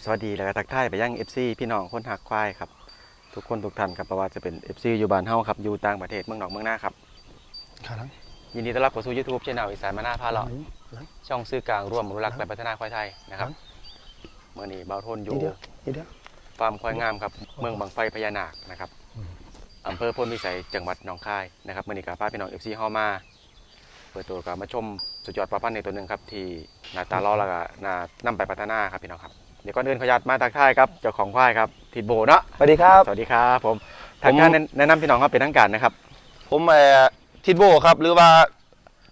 ครับสวัสดีแล้วก็ทักทายไปยัง FC พี่น้องคนหักควายครับ ทุกคนทุกท่านครับเพราะว่าจะเป็น FC อยู่บ้านเฮาครับอยู่ต่างประเทศเมืองนอกเมืองหน้าครับขาหลังยินดีต้อนรับเข้าสู่ YouTube ช่องอีสานมาหน้าพาเลาะหลังช่องซื้อกลางร่วมอนุรักษ์และพัฒนาควายไทยนะครับครับเมื่อนี้เบาโทนอยู่นี่เดียวนี่เดียวฟาร์มควายงามครับ เมืองบางไฟพญานาคนะครับอืมอำเภอพลวิสัยจังหวัดหนองคายนะครับเมื่อนี้กับป้าพี่น้อง FC เฮามาเปิดตัวกับมาชมสุดยอดปลาพันธุ์ในตัวหนึ่งครับ ที่หน้าตาล้อแล้วก็น่านำไปพัฒนาครับพี่น้องครับ เดี๋ยวก่อนอื่นขออนุญาตมาทักทายครับเจ้าของควายครับทิดโบเนาะสวัสดีครับ สวัสดีครับผมทางการแนะแนะนำพี่น้องครับเป็นทางการนะครับ ผมเอ่อทิดโบครับ หรือว่า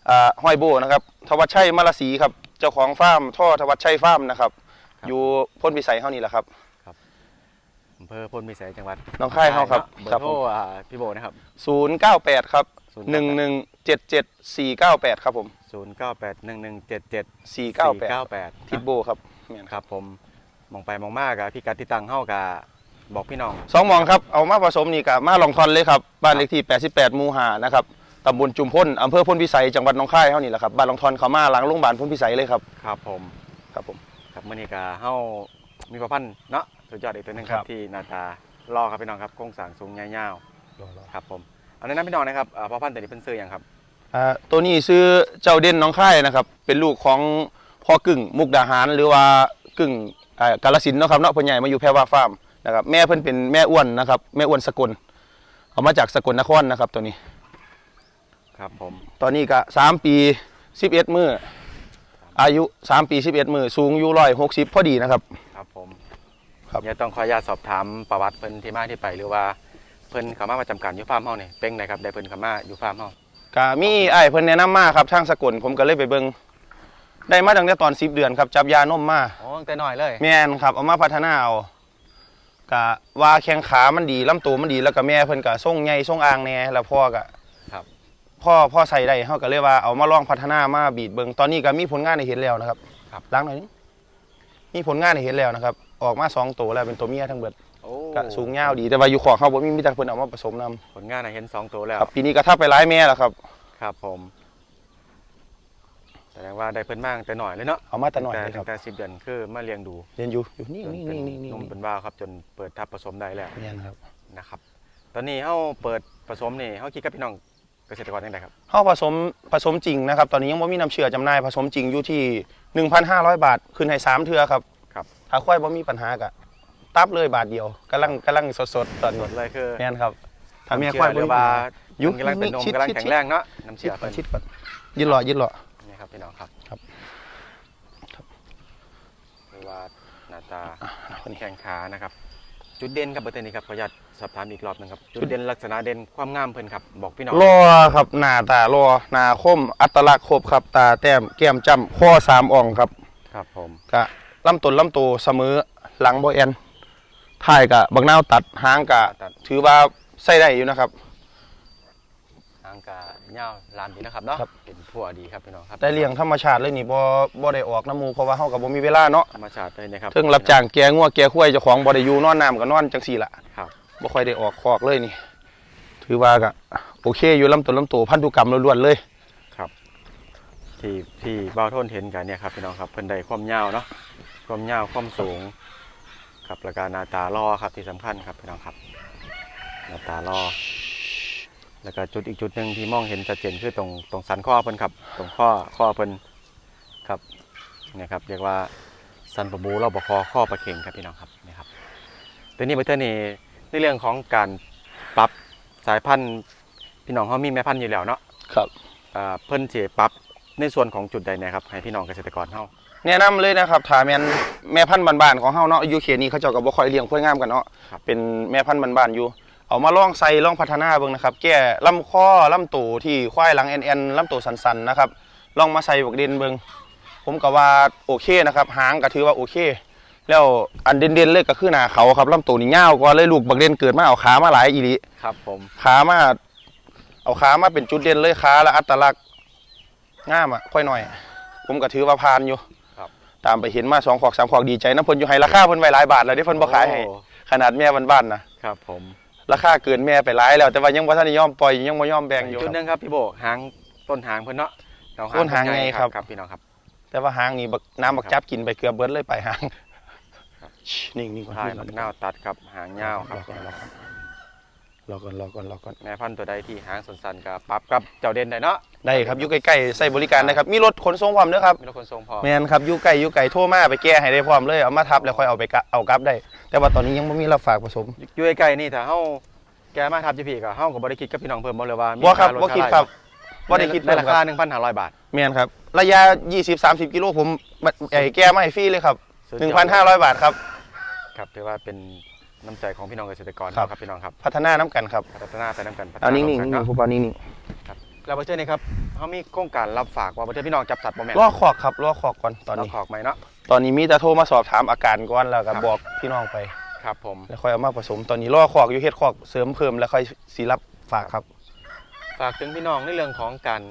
อ่าห้อยโบนะครับทวัชชัยมาลาสีครับ เจ้าของฟาร์มท่อทวัชชัยฟาร์มนะครับ ครับ อยู่พ้นวิสัยเฮานี่แหละครับ อำเภอพลวิสัยจังหวัดหนองคายเฮาครับเบอครับร์โทผรม อ่าพี่โบนะครับ 098 ครับ 098 1177498 ครับผม 0 9 8 1 1 7 7 498 8ทิดโบครับแม่นคครับรับผม มองไปมองมากอะพี่กัดที่ตังเฮากับบอกพี่น้อง สองหมองครับเอามาผสมนี่กับมาลองทอนเลยครับบ้านเลขที่ 88หมู่ห้านะครับตำบลจุมพ้นอำเภอพ้นวิสัยจังหวัดหนองคายเฮานี่แหละครับบ้านลองทอนเขามาหลังโรงพยาบาลพ้นวิสัยเลยครับครับผมครับผม ครับมื่อนี้ก็เฮามีประพันธ์เนาะสุดยอดอีกตัวหนึงครัครับ บที่หน้าตารอครับพี่น้องครับโครงสร้างสูงยาวๆครับผมเอาแนะนำพี่น้องนะครับอ่าพ่อพันธุ์ตัวนี้เป็นซื้ออย่างครับอ่าตัวนี้ซื้อเจ้าเด่นหน้องค่ายนะครับ เป็นลูกของพ่อกึ่งมุกดาหารหรือว่ากึ่งอ่า กาลสินธุ์เนาะครับเนาะเพิ่นใหญ่มาอยู่แพรว่าฟาร์มนะครับแม่เพิ่นเป็นแม่อ้วนนะครับแม่อ้วนสกลเอามาจากสกลนครนะครับตัวนี้ ครับผม ตอนนี้ก็3ปี11มื้ออายุ3ปี11มื้อสูงอยู่160พอดีนะครับ ครับผมครับเดี๋ยวต้องขออนุญาตสอบถามประวัติเพิ่นที่มาที่ไปหรือว่าเพิ่นเข้ามาประจำการอยู่ฟาร์มเฮานี่เป็นไงครับได้เพิ่นเข้ามาอยู่ฟาร์มเฮาก็มีไอ้ายเพิ่นแนะนำมาครับทางสกลผมก็เลยไปเบิ่ง ได้มาตั้งแต่ตอน10เดือนครับจับยานมมาอ๋อตั้งแต่น้อยเลย แม่นครับเอามาพัฒนาเอากะว่าแข้งขามันดีลำตัวมันดีแล้วก็แม่เพิ่นก็ส่งใหญ่ส่งอ่างแหน่แล้วพ่อก็ครับ พ่อพ่อใส่ได้เฮาก็เลยว่าเอามาลองพัฒนามาบีดเบิ่งตอนนี้ก็มีผลงานให้เห็นแล้วนะครับครับ ล้างหน่อยนึงมีผลงานให้เห็นแล้วนะครับ ออกมาสองตัวแล้วเป็นตัวเมียทั้งเบิดโอ้ก็สูงยาวดีแต่ว่าอยู่ขอเฮาบ่มีมีแต่เพิ่นเอามาผสมนํผลงานน่ะเห็นสองตัวแล้วครับปีนี้ก็ทับไปหลายแม่แล้วครับ ครับผม แสดงว่าได้เพิ่นมาตั้งแต่น้อยเลยเนาะเอามาแต่น้อยเลยคตั้รับงแต่สิบเดือนคือมาเลี้ยงดูเรียนอยู่อยู่นี่จนนี่เป็นนี่นี่นมนี่เป็นว่าวครับ จนเปิดทับผสมได้แล้วแม่นครับนะครับ ตอนนี้เฮาเปิดผสมนี่เฮาคิดกับพี่น้องเกษตรกรยังไงครับเฮาผสมผสมจริงนะครับ ตอนนี้ยังบ่มีน้ำเชื่อจำหน่ายผสมจริงอยู่ที่ 1,500 บาทขึ้นให้สามเทื่อครับครับถ้าควายบ่มีปัญหากะตับเลยบาทเดียวกำลังกำลังสดๆตอนสนี้ดเลยคือแม่นครับถ้าแม่น้ำควายเชื่อหบ่รืมีอว่ายุยุกำลังเป็นนมชิดกำลังชิด แข็งแรงเนาะน้ำชิเชื่ดอก่อเพิ่นนชิดก่อนยืดหล่อยืดหล่อ นี่ครับพี่น้องครับครับหรือว่าหน้าตาคนนี้แข้งขานะครับ จุดเด่นครับเบอร์เทนนี้ครับขออนุญาตสอบถามอีกรอบหนึงครับจุดเด่นลักษณะเด่นความงามเพิ่นครับบอกพี่น้องรอครับหน้าตารอหน้าคมอัตลักษณ์ครบครับ ตาแต้มแก้มจ้ำข้อสามอ่องครับครับผมกะลำต้นลำตัวเสมอหลังบ่แอนท้ายกะบักนาวตัดหางกะตัดถือว่าใส่ได้อยู่นะครับหางกาเงาวลามดีนะครับเนาะครับ เป็นพัวดีครับพี่น้องครับได้เลี้ยงธรรมชาติเลยนี่บ่บ่ได้ออกน้ำหมูเพราะว่าเฮาก็บ่มีเวลาเนาะธรรมชาติเลยนะครับเทิงรับจ้างแกงัวแกควายเจ้าของบ่ได้อยู่นอนน้ำก็นอนจังซี่ล่ะครับบ่ค่อยได้ออกคอกเลยนี่ ถือว่าก็โอเคอยู่ลำต้นลำตัวพันธุกรรมล้วนๆเลยครับที่ที่บ้าวโทนเห็นกันเนี่ยครับพี่น้องครับเพิ่นได้ความยาวเนาะความยาวความสูงครับแล้วก็หน้าตารอครับที่สำคัญครับพี่น้องครับหน้าตารอ แล้วก็จุดอีกจุดหนึ่งที่มองเห็นชัดเจนคือตรงตรงสันข้อเพิ่นครับ ตรงข้อข้อเพิ่นครับเนี่ยครับเรียกว่าสันปะบูเราบคอข้อประเข่งครับพี่น้องครับนี่ครับตัวนี้เบอร์เทอร์นี่ในเรื่องของการปรับสายพันธุ์พี่น้องเขามีแม่พันธุ์อยู่แล้วเนาะครับอ่าเพิ่นสิปรับในส่วนของจุดใดนะครับให้พี่น้องเกษตรกรเฮาแนะนำเลยนะครับถ้าแม่นแม่พันธุ์บ้านๆของเฮาเนาะอยู่เขตนี้เขาเจ้าก็บ่ค่อยเลี้ยงควายงามกันเนาะเป็นแม่พันธุ์บ้านๆอยู่ เอามาลองใส่ลองพัฒนาเบิ่งนะครับ แก้ลำคอลำตูที่ควายหลังแอนๆลำตูสันๆนะครับลองมาใส่บักเด่นเบิ่งผมก็ว่าโอเคนะครับ หางก็ถือว่าโอเค แล้วอันเด่นๆเลยก็คือหน้าเขาครับลำตูนี่ยาวกว่าเลยลูกบักเด่นเกิดมาเอาขามาหลายอีหลีครับผมขามา เอาขามาเป็นจุดเด่นเลยขาและอัตลักษณ์งามอะค่อยหน่อย ผมก็ถือว่าผ่านอยู่ครับตามไปเห็นมาสองขอกสามขอกดีใจน้ำเพิ่นอยู่ให้ราคาเพิ่นไว้หลายบาทแล้วที่เพิ่นบ่ขายให้โอ้ขนาดแม่บ้านๆนะครับผม ราคาเกินแม่ไปหลายแล้วแต่ว่ายังบ่ทันได้ยอมปล่อยยังบ่ยอมแบ่งอยู่ จุดหนึงครับพี่โบหางต้นหางเพิ่นเนาะเอต้นหางเพิ่ไงใญ่ครับ ครับพี่น้องครับ แต่ว่าหางนี่บักน้ำบักจับกินไปเกือบเบิดเลยไปหางชินิ่งนิ่งก่อนท้ายนิ่งมัก่อนกนาวตัดครับหางยาวครับ รอก่อนรอก่อนรอก่อนรอก่อนแม่พันธุ์ตัวใดที่หางสั้นๆก็ปรับกับเจ้าเด่นได้เนาะได้ครับอยู่ใกล้ๆใส่บริการนะครับมีรถขนส่งพร้อมด้วยครับมีรถขนส่งพอแมนครับอยู่ไก่อยู่ไก่โทรมาไปแก้ให้ได้พร้อมเลยเอามาทับแล้วค่อยเอาไปกะเอากลับได้ แต่ว่าตอนนี้ยังไม่มีรับฝากผสมอยู่ใกล้ๆนี่ถ้าเฮาแกมาทับจีพีก็เฮาก็บ่ได้คิดกับพี่น้องเพิ่มบ่เลยว่ามีบ่ครับารถบ่คิดอะไครับบ่ได้คิดในเพิ่มราคคารับ1,500 บาทแมนครับ ระยะ 20-30 กิโลผมไอ้แก้มาให้ฟรีเลยครับสุดยอด1,500 บาทครับครับถือว่าเป็นน้ำใจของพี่น้องเกษตรกรครับครับพี่น้องครับ พัฒนาน้ำกันครับ พัฒนาไปนํกันพัฒเอานานิ่งๆร่วนิ่มกังเนาะๆผมเอานิ่งแล้วประเทศนี้ครับเขามีโครงการรับฝากว่าประเทศพี่น้องจับสัตว์บ่แม่นๆรอขอกครับรอขอกก่อนตอนเรานี้ขอกไหมเนาะ ตอนนี้มีแต่โทรมาสอบถามอาการก่อนแล้วก็ครับ บอกพี่น้องไป ครับผม แล้วค่อยเอามาผสม ตอนนี้รอขอกอยู่เฮ็ดขอกเสริมเพิ่มแล้วค่อยสิรับฝากครับ ฝากถึงพี่น้องในเรื่องของการ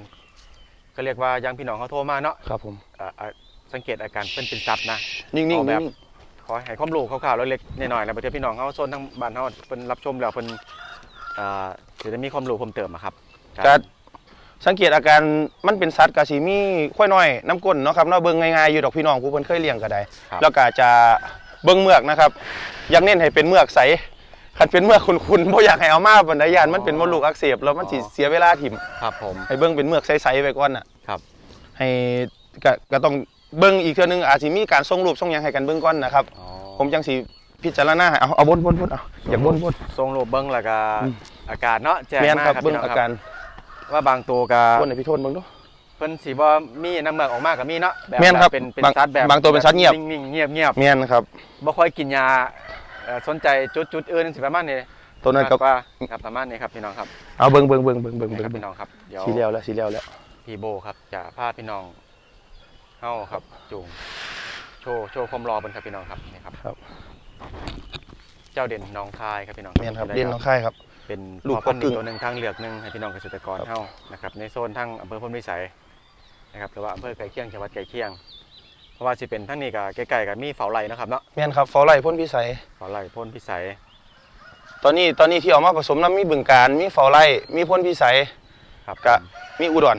ก็เรียกว่ายังพี่น้องเขาโทรมาเนาะครับผมเอ่อเอ่อสังเกตอาการเป็นเป็นสัตว์นะ นิ่งๆเอาแบบนิ่งขอให้ความรู้คร่าวๆเล็กๆน้อยๆแล้วประเทศพี่น้องเขาโซนทั้งบ้านเขาเพิ่นรับชมแล้วเพิ่นเอ่อสิได้มีความรู้เพิ่มเติมอะครับๆก็ สังเกตอาการมันเป็นสัตว์ก็สิมีค่อยน้อยน้ำก้นเนาะครับเนาะเบิ่งง่ายๆอยู่ดอกพี่น้องผู้เพิ่นเคยเลี้ยงก็ได้ครับ แล้วก็จะเบิ่งเมือกนะครับอยังเน้นให้เป็นเมือกใสคันเป็นเมือกขุ่นๆบ่อยากให้เอามาบรรดายานมันเป็นมดลูกอักเสบแล้วมันสิเสียเวลาถิ่มครับผมให้เบิ่งเป็นเมือกใสๆไปก่อนน่ะ ครับให้ก็ก็ต้องเบิ่งอีกเทื่อนึงอาจสิมีการส่งรูปส่งหยังให้กันเบิ่งก่อนนะครับ อ๋อผมจังสิพิจารณาให้เอาเอาบนบนบนเอาอยากบนบนทรงรูปเบิ้งแล้วก็อืม อากาศเนาะแจ้งแม่นมาครับครับเบิ่งพี่น้องอาคการรับ ว่าบางตัวก็บนให้พี่โทนเบิ่งดูเพิ่นสิบ่มีน้ำเมือกออกมาก็มีเนาะแบบแม่นครับเป็นเป็นบางสัตว์แบบบางตัวเป็นสัตว์เงียบ นิ่งๆเงียบเงียบแม่นครับ ๆบ่ค่อยกินยาเอ่อสนใจจุดจุดๆอื่นสิประมาณนี้ตัวนั้นก็มากกว่าครับประมาณนี้ครับพี่น้องครับเอาเบิ่งเบิ่งเบิ่งเบิ่งเบิ่งนี่เบิ่งครับพี่น้องครับเดี๋ยว สีแล้วแล้วสีแล้วแล้ว พี่โบครับจะพาพี่น้องเฮาครับจูงโชว์โชว์ความรอเพิ่นครับพี่น้องครับนี่ครับ ครับ เจ้าเด่นน้องคายครับพี่น้องแม่นครับเรียนน้องค่ายครับ เป็นลูกพ่อพันธุ์พ่อกึ่งตัวหนึ่งทางเลือกหนึ่งให้พี่น้องเกษตรกรครับเฮานะครับในโซนทั้งอำเภอพลวิสัยนะครับหรือว่าอำเภอไก่เคียงจังหวัดไก่เคียง เพราะว่าสิเป็นทั้งนี้กับใกล้ๆกับมีเฝ้าไร่นะครับเนาะแม่นครับฟอไล่พ่นพิสัยเฝ้าไร่พ่นพิสัย ตอนนี้ตอนนี้ที่เอามาผสมน้ำมีบึงการมีฟอไล่มีพ่นพิสัยครับกะมีอุดร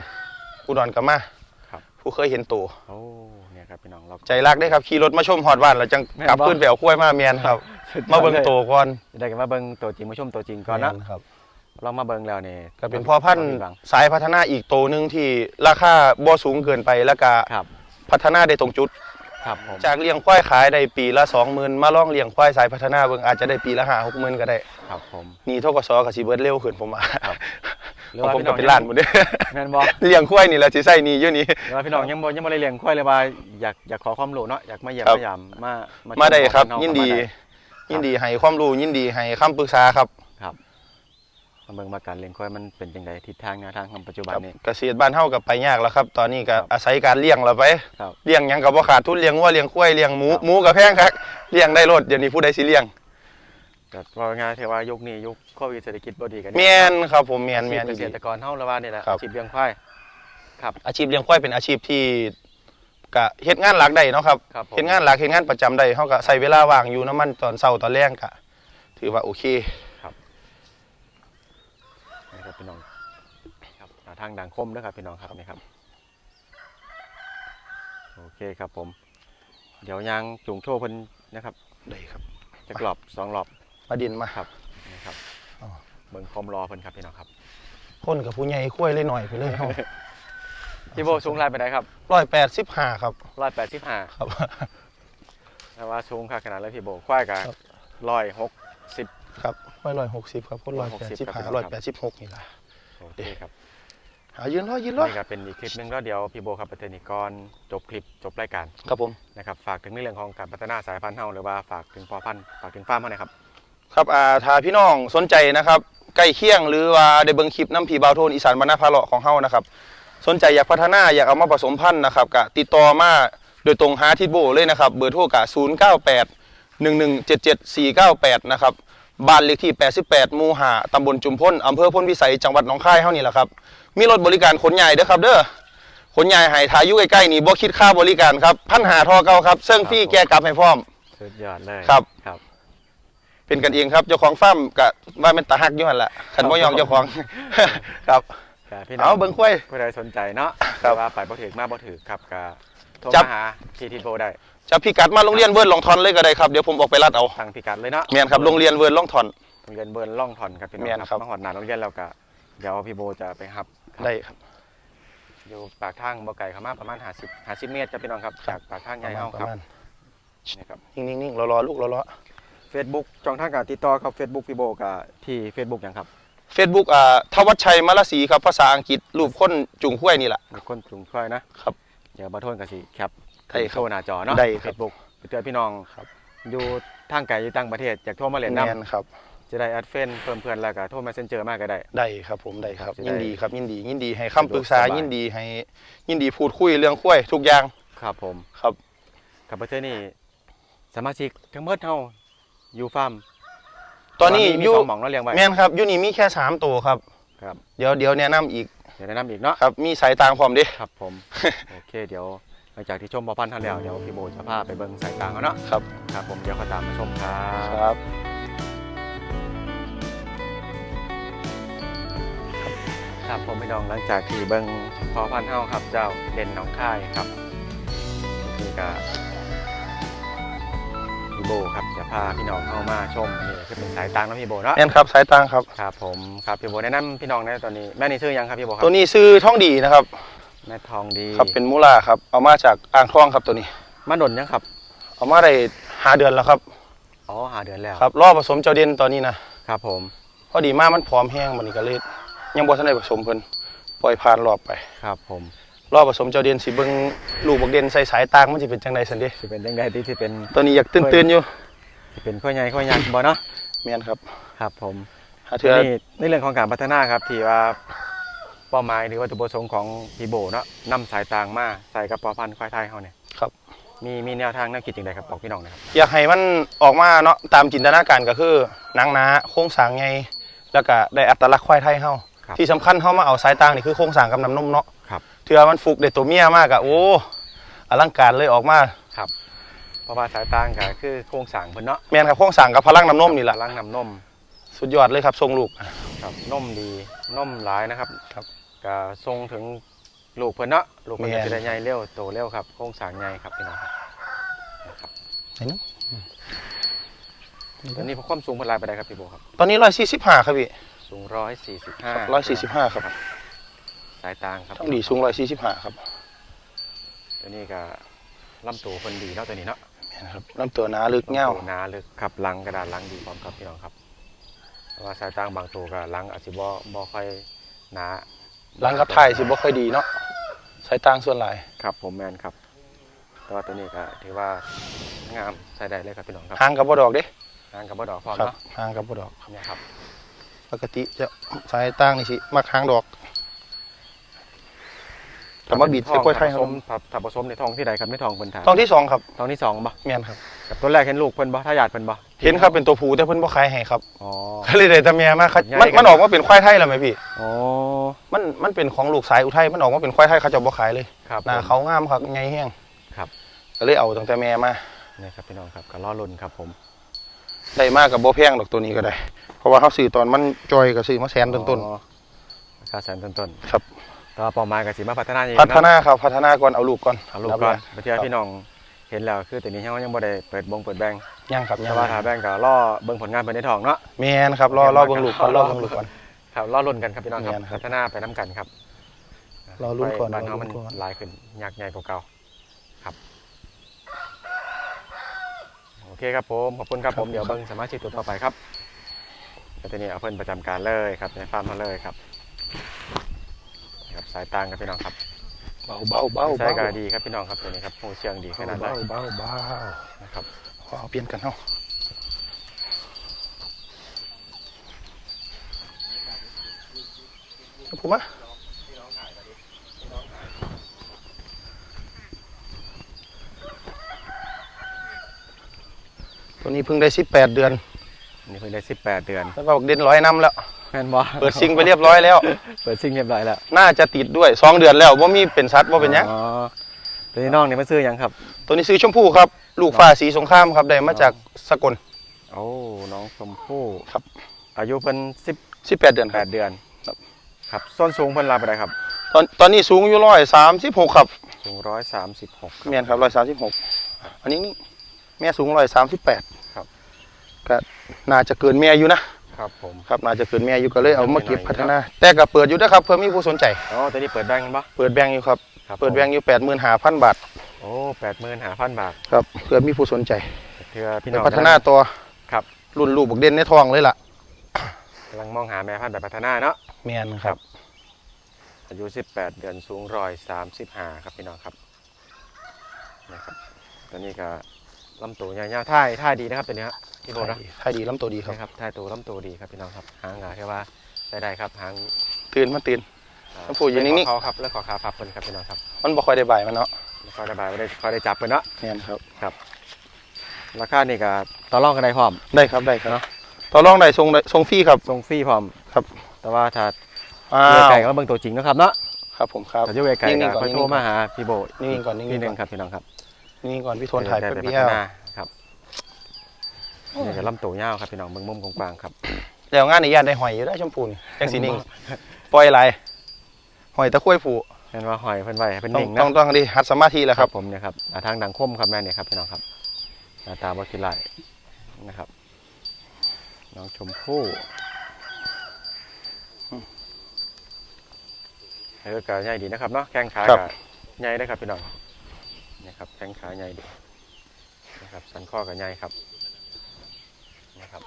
อุดรกับมาครับผู้เคยเห็นตัวโอ้เนี่ยครับพี่น้องเราใจรักได้ครับขี่รถมาชมฮอดบ้านแล้วจังแม่นกลับบ่ขึ้นไปเอาคุ้วยมาแมนครับสุดยอด มาเบิ่งลยตัวก่อนจะได้กันมาเบิ่งตัวจริงมาชมตัวจริงก่อนเนาะแม่ครับลองมาเบิ่งแล้วนี่ก็เป็นพ่อพันธุ์บ่ผิดหวังสายพัฒนาอีกตัวหนึ่งที่ราคาบ่สูงเกินไปแล้วก็ครับ พัฒนาได้ตรงจุด ครับผมจากเลี้ยงควายขายได้ปีละ20,000มาลองเลี้ยงควายสายพัฒนาเบิ่งอาจจะได้ปีละ5 60,000ก็ได้ครับผมนี่ทกศก็สิเบิดเร็วขึ้นผมว่าครับหรือเพราะว่าผมพี่ก็น้องเป็นล้านหมดเด้แม่นบ่เลี้ยงควายนี่แหละสิใส่หนี่อยู่นี่ หรือว่าพี่น้องยังบ่ยังบ่ได้เลี้ยงควายเลยว่าอยากอยากขอความรู้เนาะอยากมาเยี่ยมครับ มายามมามามาได้ครับชมยินดีมาไยินดีให้ความรู้ยินดีให้คำปรึกษาครับมาเบิ่งว่าการเลี้ยงควายมันเป็นจังไดทิศทางแนวทางของปัจจุบันครับนี้เกษตรบ้านเฮาก็ไปยากแล้วครับ ตอนนี้ก็ครับอาศัยการเลี้ยงเราไปครับเลี้ยงหยังก็บ่ขาดทุนเลี้ยงวัวเลี้ยงควายเลี้ยงหมูครับหมูก็แพงครับเลี้ยงได้รถเดี๋ยวนี้ผู้ใดสิเลี้ยงก็ว่าง่ายๆเทว่ายุคนี้ยุคโควิดเศรษฐกิจบ่ดีกันแม่นครับผมแม่นแม่แม่นเกษตรกรเฮาละว่านี่แหละครับอาชีพเลี้ยงควายครับอาชีพเลี้ยงควายเป็นอาชีพที่ ก็เฮ็ดงานหลักได้เนาะครับครับผม เฮ็ดงานหลักเฮ็ดงานประจำได้เฮาก็ใช้เวลาว่างอยู่น้ำมันตอนเช้าตอนแลงก็ถือว่าโอเค นะครับพี่น้องครับหาทางดังคมนะครับพี่น้องครับนี่ครับโอเคครับผม เดี๋ยวยางจุงโชว์เพิ่นนะครับ ได้ครับ จะกรอบสองรอบมาดินมา ครับนี่ครับอ๋อ เบิ่งความรอเพิ่นครับพี่น้องครับ คนกับผู้ใหญ่ควายเลยหน่อยไปเลยเฮา พี่โบสูงลายไปไหนครับ185ครับร้อยแปดสิบห้าครับแต่ว่าสูงค่าขนาดแล้วพี่โบควายกับครับร้อยหกสิบครับร้อยร้อยหกสิบครับคนร้อยแปดสิบห้าร้อยแปดสิบหกนี่ละโอเคครับหายืนร้อยยืนร้อยนี่ก็เป็นอีกคลิปหนึงแล้วเดี๋ยวพี่โบครับประเทศนิกรจบคลิปจบรายการครับผมนะครับฝากถึงในเรื่องของการพัฒนาสายพันธุ์เฮาหรือว่าฝากถึงพ่อพันธุ์ฝากถึงฟาร์มเฮาหน่อยครับครับอ่าถ้าพี่น้องสนใจนะครับใกล้เคียงหรือว่าได้เบิ่งคลิปน้ำผีบาวโทนอีสานบรรณาพาเลาะของเฮานะครับ สนใจอยากพัฒนาอยากเอามาผสมพันธุ์นะครับก็ติดต่อมาโดยตรงหาทิดโบเลยนะครับ เบอร์โทรกะ098 1177 498 นะครับบ้านเลขที่ 88หมู่5ตำบลจุมพลอำเภอพ้นวิสัยจังหวัดหนองคายเฮานี่แหละครับ มีรถบริการขนใหญ่เด้อครับ เด้อขนใหญ่ให้ทาอยู่ใกล้ๆนี่บ่คิดค่าบริการครับพันหาทอเก่าครับเซิ่งฟรีแกกลับให้พร้อมสุดยอดเลยครับครับ เป็นกันเองครับเจ้าของฟาร์มกะว่าเป็นตาฮักอยู่หั่นแหละขันบ่ยอมเจ้าของครับ ก็พี่น้องเอาเบิ่งควายผู้ใดสนใจเนาะครับว่าไปบ่ถือมาบ่ถือครับก็โทรจับ มาหาที่ทิดโบได้จะพิกัดมาโรงเรียนเวิร์ดลองทอนเลยก็ได้ครับเดี๋ยวผมออกไปรัดเอาทางพิกัดเลยเนาะแม่นครับโรงเรียนเวิร์ดลองทอน โรงเรียนเบิร์นล่องถอนครับพี่น้องแม่นครับ มาหอดหนาโรงเรียนแล้วก็เดี๋ยวพี่โบจะไปหับครับ ได้ครับ อยู่ปากทางบ่ไก่เขามาประมาณ50 50เมตรครับพี่น้องครับจากปากทางใหญ่เฮาประครับมาณนี่ครับ นิ่งๆๆรอๆลูกรอ Facebook ช่องทางการติดต่อครับ Facebook พี่โบกับที่ Facebook หยังครับๆ Facebook อ่าทวัชชัยมลศรีครับภาษาอังกฤษรูปคนจุงห้วยนี่แหละมีคนจุงช่วยนะครับ เดี๋ยวบัทนกับสิแคปได้ครับโชว์หน้าจอเนาะได้ครับ เฟซบุ๊กเตือนพี่น้องครับ อยู่ทางไกลอยู่ต่างประเทศอยากโทรมาเล่นแมน้นครับำจะได้แอดเฟนเพิ่มเพื่อนแล้วก็โทรมาเซนเจอมากก็ได้ ได้ครับผมได้ครับ จะได้ยินดีครับยินดี ยินดีให้คำปรึกษาสะดวกสบาย ยินดีให้ ยินดีพูดคุยเรื่องห้วยทุกอย่างครับผม ครับ กับประเทศนี้สมาชิกทั้งหมดเฮาอยู่ฟาร์ม ตอนนี้มีอยู่สองหม่องเนาะเลี้ยงไว้ แมนครับอยู่นี่มีแค่สามตัวครับ ครับ เดี๋ยวเดี๋ยวแนะนำอีกเดี๋ยวแนะนำอีกเนาะ ครับ มีสายตางพร้อมเดิ ครับผม โอเคเดี๋ยวหลังจากที่ชมบอพันธ์ทันแล้วเดี๋ยวพี่โบจะพาไปเบิ่งสายตางเขาเนาะครับ ครับผมเดี๋ยวเขาตามมาชมครับ ครับ ครับผมพี่น้องหลังจากที่เบิ่งพอพันธ์เฮาครับเจ้าเด่นหน้องค่ายครับนี่ก็พี่ โบครับจะพาพี่น้องเข้ามาชมนี่คือเป็นสายตางเนาะพี่โบเนาะแมนครับสายตางครับ ครับผมครับพี่โบแนะนำพี่น้องในตอนนี้แม่นี่ชื่อยังครับพี่โบครัตัวนี้ซื้อท่องดีนะครับ แม่ทองดีครับเป็นมูลาครับเอามาจากอ่างทองครับตัวนี้ มาดนยังครับ เอามาได้หาเดือนแล้วครับอ๋อหาเดือนแล้วครับรอผสมเจ้าเด่นตอนนี้นะครับผมพอดีมากมันพร้อมแห้งมันนี่ก็เลยยังบ่ทันได้ผสมเพิ่นปล่อยผ่านรอบไปครับผม รอผสมเจ้าเด่นสิเบิ่งลูกบักเด่นใส่สายตางมันสิเป็นจังได๋ซั่นเด้สิเป็นยังไงที่ที่เป็นตัวนี้อยากตื่นๆอยู่สิเป็นข้อใหญ่ข้อยักษ์บ่เนาะแม่นครับ ครับผมหาเทื่อนี่ในเรื่องของการพัฒนาครับที่ว่าเป้าหมายหรือวัตถุประสงค์ของพี่โบเนาะนำสายตางมาใส่กระเป๋าพันธุ์ควายไทยเขาเนี่ยครับมีมีแนวทางแนวคิดอย่างไรครับบอกพี่น้องหนะครับอยากให้มันออกมาเนาะตามจินตนาการก็คือหนังหนาโครงสร้างใหญ่แล้วก็ได้อัตลักษณ์ควายไทยเฮาครับที่สำคัญเฮามาเอาสายตางนี่คือโครงสร้างกับน้ำนมเนาะ ครับเทื่อมันฟุกได้ตัวเมียมากอะโอ้อลังการเลยออกมาครับเพราะว่าสายตางก็คือโครงสร้างเพิ่นเนาะแม่นครับโครงสร้างกับพลังน้ำนมนี่แหละล้างน้ำนมสุดยอดเลยครับทรงลูกครับนมดีนมหลายนะครับครับก็ทรงถึงลูกเพิ่นเนาะลูกเพิ่นแม่ก็นจะได้ใหญ่เร็วโตเร็วครับโครงสร้างใหญ่ครับพี่น้องครับนะครับไหนเนาะตอนนี้ความสูงเพิ่นหลายไปได้ครับพี่โบครับตอนนี้ร้อยสี่สิบห้าครับพี่สูงร้อยสี่สิบห้าร้อยสี่สิบห้าครับ สายตางครับ ต้องดีสูงร้อยสี่สิบห้าครับตัวนี้ก็ลำตัวคนดีเนาะตัวนี้เนาะแม่นครับลำตัวหนาลึกเง่าลำตัวหนาลึกขับหลังกระดานหลังดีพร้อมครับพี่น้องครับเพราะว่าสายตางบางตัวก็หลังอาจจะบ่บ่ค่อยหนาหลังกับไทยสิบ่ค่อยดีเนาะสายตางส่วนหลายครับ ผมแมนครับแต่ว่าตัวนี้ก็ถือว่างามใส่ได้เลยครับพี่น้องครับหางกับบ่ดอกเด้งานกับบ่ดอกพร้อมครับเนาะหางกับบ่ดอกเนี่ยครับปกติจะสายตางนี่สิมักหางดอก แต่มาบีดใส่กล้วยไทยคผรับสมถ้าถ้าผสมในทองที่ใดครับไม่ทองเพิ่นถามทองที่สองครับทองที่สองบ่แม่นครับกับตัวแรกเห็นลูกเพิ่นบ่ถ้าหยาดเพิ่นบ่เห็นครับเป็นตัวผู้แต่เพิ่นบ่ขายให้ครับอ๋อก็เลยได้แต่เมียมาครับใหญ่มันกันมันออกมาเป็นควายไทยแล้วไหมพี่อ๋อมันมันเป็นของลูกสายอุทัยมันออกมาเป็นควายไทยเขาจะบ่ขายเลยครับหน้าผมเขางามครับไงแห้งครับก็เลยเอาตั้งแต่แม่มานี่ครับพี่น้องครับก็รอลุ้นครับผมได้มากกับบ่แพงดอกตัวนี้ก็ได้ เพราะว่าเขาซื้อตอนมันจอยก็ซื้อมาแสนต้นอ๋อราคาแสนต้นๆครับ ก็เป้าหมายก็สิมาพัฒนาอีกๆพัฒนาครับพัฒนาก่อนเอาลูกก่อนเอาลูกก่อนไปเที่ยวพี่น้องเห็นแล้วคือแต่นี้เฮายังบ่ได้เปิดบงเปิดแบงค์ยังครับยัแต่งว่าถ้าแบงค์ก็รอเบิ่งผลงานเพิ่นในท้องเนาะแม่นครับรอรอเบิ่งลูกก่อนรอเบิ่งลูกก่อนครับรอลุ้นกันครับพี่น้องครับแม่นครับพัฒนาไปนํกันครับรอลุ้นก่อนไปบ้านรอเฮาลุ้มันนก่อนหลายขึ้นยักษ์ใหญ่กว่าเก่าครับโอเคครับผมขอบคุณครับผมเดี๋ยวเบิ่งสมาชิกตัวต่อไปครับแล้วทีนี้เอาเพิ่นประจำการเลยครับในฟาร์มมาเลยครับครับสายตางครับพี่น้องครับเบาเบาเบาใช้เบาการดีครับพี่น้องครับตัวนี้ครับหูเชียงดีขนาดไหนเบาเบาเบานะครับขอเอาเปลี่ยนกันเนาะผมว่าตัวนี้เพิ่งได้18เดือน นี่เพิ่งได้18เดือน แล้วก็บอกเด่นร้อยน้ำแล้ว แม่นบ่เปิดซิงไปเรียบร้อยแล้ว เปิดซิงเรียบร้อยแล้วน่าจะติดด้วยสองเดือนแล้วว่ามีเป็นซัดว่าเป็นหยังอ๋อตัวนี้น้องนี่มันซื้อหยังครับ ตัวนี้ซื้อชมพู่ครับ ลูกฟ้าสีสงครามครับได้มาจากสกล โอ้น้องชมพู่ครับ อายุเพิ่น18 เดือนครับ18เดือนครับ ครับส้นสูงเพิ่นลาไปได้ครับตอนตอนนี้สูงอยู่ร้อยสามสิบหกครับสูง136เมียนครับร้อยสามสิบหกอันนี้นี่แม่สูงร้อยสามสิบแปดครับ ก็น่าจะเกินแม่อยู่นะ ครับผมครับน่าจะเกินแม่อยู่ก็เลยเอามาเก็บไม่น้อยพัฒนา แต่ก็เปิดอยู่นะครับเพื่อมีผู้สนใจอ๋อตัวนี้เปิดแบงค์กันปะเปิดแบงค์อยู่ครับครับเปิดแบงค์อยู่แปดหมื่นห้าพันบาทโอ้แปดหมื่นหาพันบาทครับเพื่อมีผู้สนใจเพื่อพี่ไปน้องพัฒนาตัวครับรุ่นลูกบักเด่นในทองเลยล่ะกำลังมองหาแม่พันธุ์แบบพัฒนาเนาะแมนครับ อายุ 18 เดือนสูงร้อยสามสิบห้าครับพี่น้องครับนะครับตัวนี้ก็ ลำตัวยาวๆท่ายท่ายดีนะครับตัวนี้ครับพี่โบนะไทยดีล้ำตัวดีครับนะครับท่ายตัวลำตัวดีครับพี่น้องครับหางหงาแค่ว่าใช้ได้ครับหางตื่นมาตื่นอ่าลำตัวอยู่นิ่งๆเลืขอเขาครับเลือกขอขาพับเพิ่นครับพี่น้องครับ มันบ่ค่อยได้ใบายมันเนาะไม่ค่อยได้บายไม่ได้ค่อยได้จับเพิ่นเนาะแมนครับราคานี่ก็ต่อรองกันได้พร้อมได้ครับได้ครับต่อรองได้ทรงได้ทรงฟรีครับส่งฟรีพร้อมครับ แต่ว่าถ้าอ้าเลือกวไก่ก็เบิ่งตัวจริงเนาะครับเนาะครับผมครับถ้าอยู่ไกลๆนิ่ก็งๆก่อนค่อยนิ่โทรงๆก่อนมาหาพี่โบนิ่งๆก่อนนิ่งๆนิดนึงก่อนครับพี่น้องครับ นี่ก่อนพี่โทนถ่ายได้แป๊บแต่เดียวพัฒนาครับนี่ก็ลำตัวยาวครับพี่น้องเบิ่งมุมกว้างๆครับแล้วงานนี้ย่านได้หอยอยู่ได้ชมพูนี่จังสีนิ่งปล่อยไหลหอยตะคุ้ยผูเห็นว่าหอยเพิ่นไว้ให้เป็นต้องหนิ่งต้องนะต้องดีหัดสมาธิแหล้วครับ ผมเนี่ยครับอ่าทางดังคมครับแม่เนี่ยครับพี่น้องครับหน้าตาบ่คิดไรนะครับ น้องชมพู่เออก็ใหญ่ดีนะครับเนาะแข้งขาครับก็ใหญ่ได้ครับพี่น้อง นี่ครับแข้งขาใหญ่ดีนะครับ สันข้อก็ใหญ่ครับนะครับ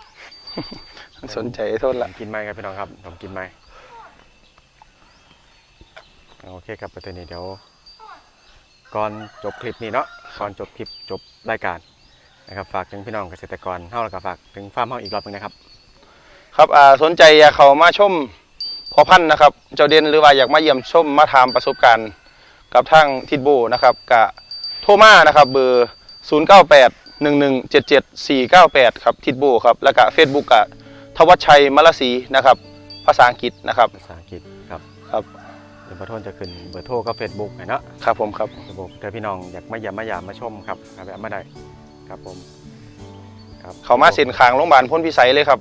สนใจโทษผละมกินไหมครับพี่น้องครับผมกินไหมโอเคครับประเด็นนี้เดี๋ยวก่อนจบคลิปนี้เนาะก่อนจบคลิปจบรายการนะครับ ฝากถึงพี่น้องเกษตรกรเฮาแล้วก็ฝากถึงฟาร์มเฮาอีกรอบหนึงนะครับ ครับอ่าสนใจอยากเข้ามาชมพอพันธุ์นะครับ เจ้าเด่นหรือว่าอยากมาเยี่ยมชมมาถามประสบการณ์ กับทางทิดโบนะครับกะ โทรมานะครับ เบอร์ 098 1177 498 ครับทิดโบครับ แล้วก็ Facebook กะทวัชชัยมลศรีนะครับ ภาษาอังกฤษนะครับ ภาษาอังกฤษครับครับเดี๋ยวเบอร์โทรจะขึ้นเบอร์โทรก็เฟซบุ๊กเนาะครับผมครับเฟซบุ๊กแต่พี่น้องอยากมาเยี่ยมมาหยามมาชมครับครับแบบมาได้ครับผมครับเขามาเส้นขางโรงพยาบาลพ้นพิสัยเลยครับ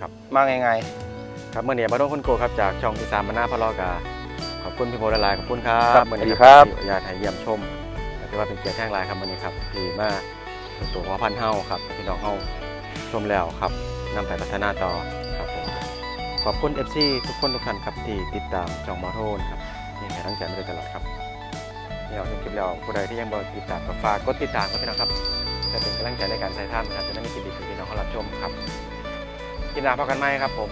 ครับมาง่ายครับเมื่อนี้มาโดนคนโกครับจากช่องที่สามมาหน้าพะลอกาขอบคุณพี่โบละลายขอบคุณครัครับบเมื่อนี้สวัสดีครับที่อนุญาตให้เยี่ยมชมถื อว่าเป็นเกียรติแท่งลายครับวันนี้ครับที่มาเป็นตัวหัวพันธุ์เฮาครับพี่น้องเฮาชมแล้วครับนำไปพัฒนาต่อครับผมขอบคุณ FC ทุกคนทุกท่านครับที่ติดตามช่องมาโทนครับที่ให้ทั้งใจมาโดยตลอดครับเนี่ยชมคลิปแล้วผู้ใดที่ยังบ่ติดตามก็ฝากกดติดตามก็พี่น้องครับจะเป็นกำลังใจในการถ่ายทำครับจะได้มีคลิปดีๆพี่น้องเขารับชมครับกินลาพอกันไหมครับผม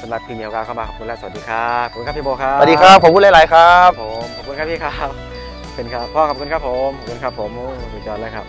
สำหรับคลิปนี้ก็เข้ามาขอบคุณและสวัสดีครับขอบคุณครับพี่โบครัๆบสวัสดีครับผมพูดหลาย ๆ ครับผมขอบคุณครับพี่ครับ เป็นครับพ่อขอบคุณครับผมขอบคุณครับผมสุดยอดเลยครับ